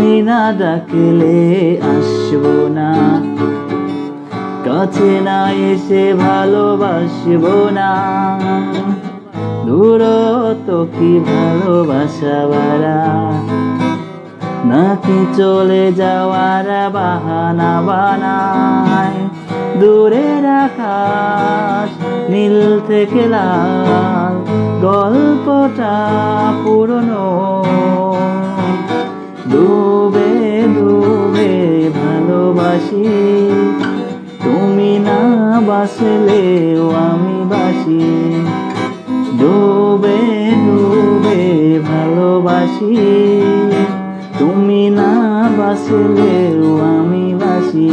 না ডাকলে আসব না। কাছে না এসে ভালোবাসবো না। দূরত্ব কি ভালোবাসা বাড়া। নাকি চলে যাওয়ার বাহানা বানায়। দূরের আকাশ নীল থেকে লাল, গল্পটা ভালোবাসি। তুমি না বাসলেও আমি বাসি ডুবে ডুবে ভালোবাসি। তুমি না বাসলেও আমি বাসি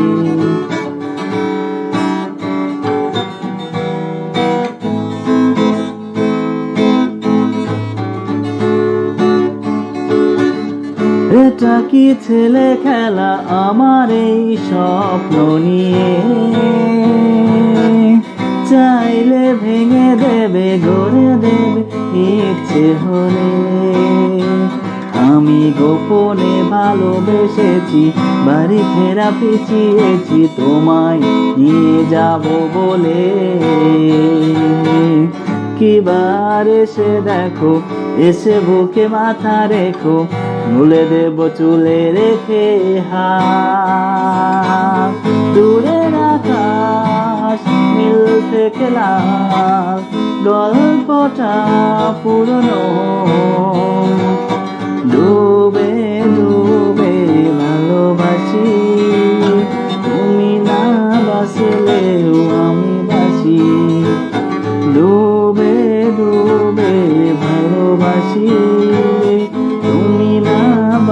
এটা কি ছেলে খেলা আমার এই স্বপ্ন নিয়ে? চাইলে ভেঙে দেবে, গড়ে দেবে ইচ্ছে হলে। আমি গোপনে ভালোবেসেছি, বাড়ি ফেরা পিছিয়েছি, তোমায় নিয়ে যাব বলে। কিবার এসে দেখো, এসে বুকে মাথা রেখো মুলে দেব চুলে রেখে হা দূরে আকাশ নীল থেকে লাল গল্পটা পুরনো।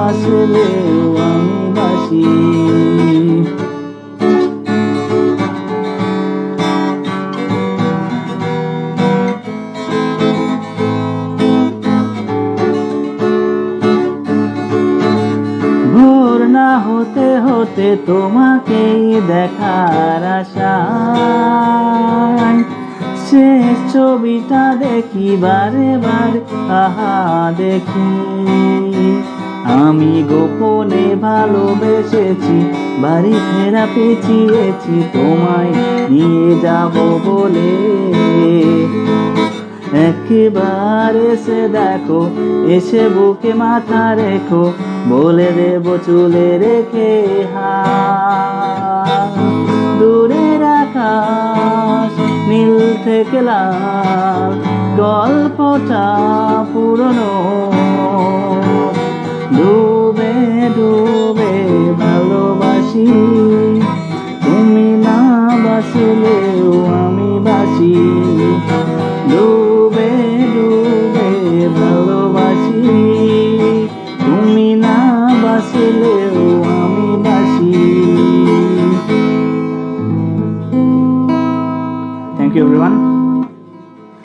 বাসলেও আমি বাসি। ভোর না হতে হতে তোমাকেই দেখার আশায়। শেষ ছবিটা দেখি বারে বারে, আহা, দেখি। আমি গোপনে ভালোবেসেছি, বাড়ি ফেরা পেঁচিয়েছি, তোমায় নিয়ে যাব বলে। একবার এসে দেখো, এসে বুকে মাথা রেখো, বলে দেব চুলে রেখে হাত। দূরের আকাশ, নীল থেকে লাল, গল্পটা পুরনো। বাসলেও আমি বাঁচি। ডুবে ডুবে ভালোবাসি।